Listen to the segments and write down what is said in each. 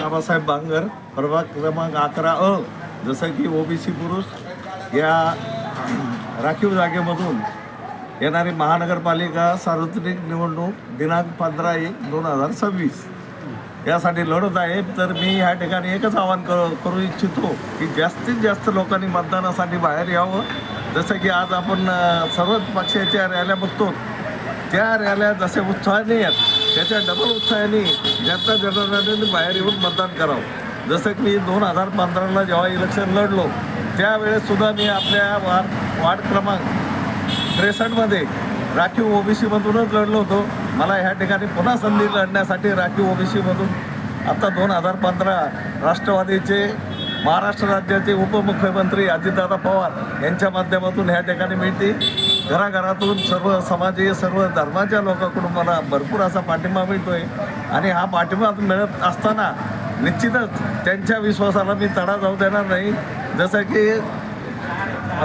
बाबासाहेब बांगर प्रभाग क्रमांक अकरा अ जसं की ओबीसी पुरुष या राखीव जागेमधून येणारी महानगरपालिका सार्वत्रिक निवडणूक दिनांक पंधरा एक दोन हजार सव्वीस. यासाठी लढत आहे तर मी ह्या ठिकाणी एकच आवाहन कर करू इच्छितो की जास्तीत जास्त लोकांनी मतदानासाठी बाहेर यावं. जसं की आज आपण सर्वच पक्षाच्या रॅल्या बघतो. त्या रॅल्या जसे उत्साहाने आहेत त्याच्या डबल उत्साहाने जनता जनार्दनाने बाहेर येऊन मतदान करावं. जसं की दोन हजार पंधराला जेव्हा इलेक्शन लढलो त्यावेळेससुद्धा मी आपल्या वार्ड वार्ड क्रमांक त्रेसष्टमध्ये राखीव ओबीसीमधूनच लढलो होतो. मला ह्या ठिकाणी पुन्हा संधी लढण्यासाठी राखीव ओबीसीमधून आता दोन हजार पंधरा राष्ट्रवादीचे महाराष्ट्र राज्याचे उपमुख्यमंत्री अजितदादा पवार यांच्या माध्यमातून ह्या ठिकाणी मिळते घराघरातून सर्व समाजीय सर्व धर्माच्या लोकांकडून मला भरपूर असा पाठिंबा मिळतोय. आणि हा पाठिंबा मिळत असताना निश्चितच त्यांच्या विश्वासाला मी तडा जाऊ देणार नाही. जसं की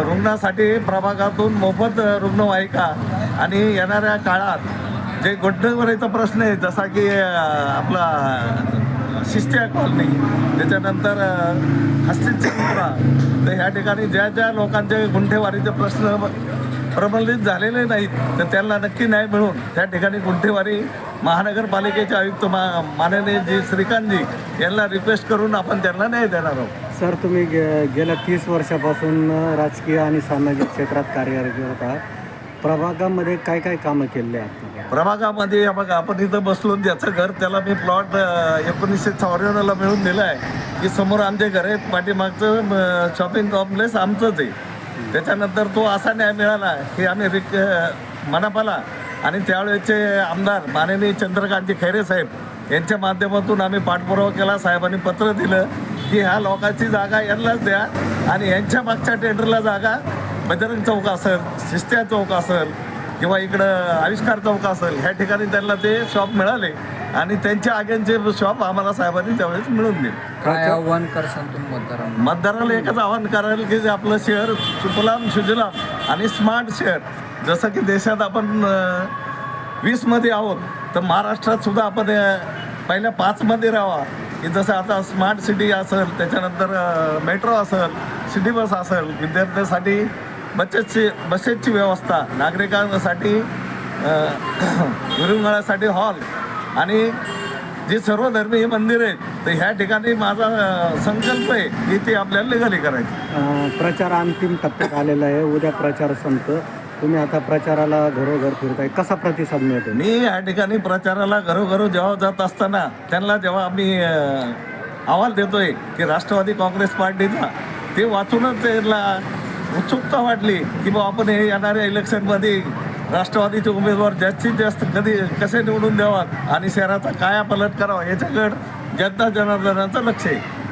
रुग्णासाठी प्रभागातून मोफत रुग्णवाहिका आणि येणाऱ्या काळात जे गोड्डवरीचा प्रश्न आहे जसा की आपला शिस्त्या कॉलनी त्याच्यानंतर अं, हस्तिचंद्रा तर ह्या ठिकाणी ज्या ज्या लोकांचे गुंठेवारीचे प्रश्न प्रबलित झालेले नाहीत तर त्यांना नक्की न्याय मिळून त्या ठिकाणी गुंठेवारी महानगरपालिकेचे आयुक्त मा माननीय जी श्रीकांतजी यांना रिक्वेस्ट करून आपण त्यांना न्याय देणार आहोत. सर तुम्ही गे गेल्या तीस वर्षापासून राजकीय आणि सामाजिक क्षेत्रात कार्यरत होता. प्रभागामध्ये काय काय कामं केलेली आहेत? प्रभागामध्ये बघा आपण इथं बसलो ज्याचं घर त्याला मी प्लॉट एकोणीसशे चौऱ्याण्णवला मिळून दिलं आहे की समोर आमचे घर आहेत पाठीमागचं शॉपिंग कॉम्प्लेक्स आमचंच आहे. त्याच्यानंतर तो असा न्याय मिळाला की आम्ही रिक मनापाला आणि त्यावेळेचे आमदार माननीय चंद्रकांतजी खैरे साहेब यांच्या माध्यमातून आम्ही पाठपुरावा केला. साहेबांनी पत्र दिलं की ह्या लोकांची जागा यांनाच द्या आणि यांच्या मागच्या टेंडरला जागा बजरंग चौक असेल शिस्त्या चौक असेल किंवा इकडं आविष्कार चौक असेल ह्या ठिकाणी त्यांना ते शॉप मिळाले आणि त्यांच्या आग्यांचे शॉप आम्हाला साहेबांनी त्यावेळेस मिळून दिले. काय आव्हान तुम्ही मतदारांना? मतदाराला एकच आव्हान कराल की जे आपलं शहर सुफलाम सुजलाम आणि स्मार्ट शहर जसं की देशात आपण वीसमध्ये आहोत तर महाराष्ट्रात सुद्धा आपण पहिल्या पाचमध्ये राहावा. की जसं आता स्मार्ट सिटी असेल त्याच्यानंतर मेट्रो असेल सिटी बस असेल विद्यार्थ्यांसाठी बचतची बसेसची व्यवस्था नागरिकांसाठी विरंगुळ्यासाठी हॉल आणि जी सर्वधर्मीय मंदिर आहेत तर ह्या ठिकाणी माझा संकल्प आहे की ते आपल्याला लिगली करायची. प्रचार अंतिम टप्प्यात आलेला आहे. उद्या प्रचार संपतो. तुम्ही आता प्रचाराला घरोघर फिरताय. कसा प्रतिसाद मिळतो मी या ठिकाणी प्रचाराला घरोघरो जेव्हा जात असताना त्यांना जेव्हा आम्ही अहवाल देतोय की राष्ट्रवादी काँग्रेस पार्टीचा ते वाचूनच त्यांना उत्सुकता वाटली की बा आपण हे येणाऱ्या इलेक्शनमध्ये राष्ट्रवादीचे उमेदवार जास्तीत जास्त कधी कसे निवडून द्यावा आणि शहराचा कायापालट करावा याच्याकडं जनता जनार्दनाचं लक्ष आहे.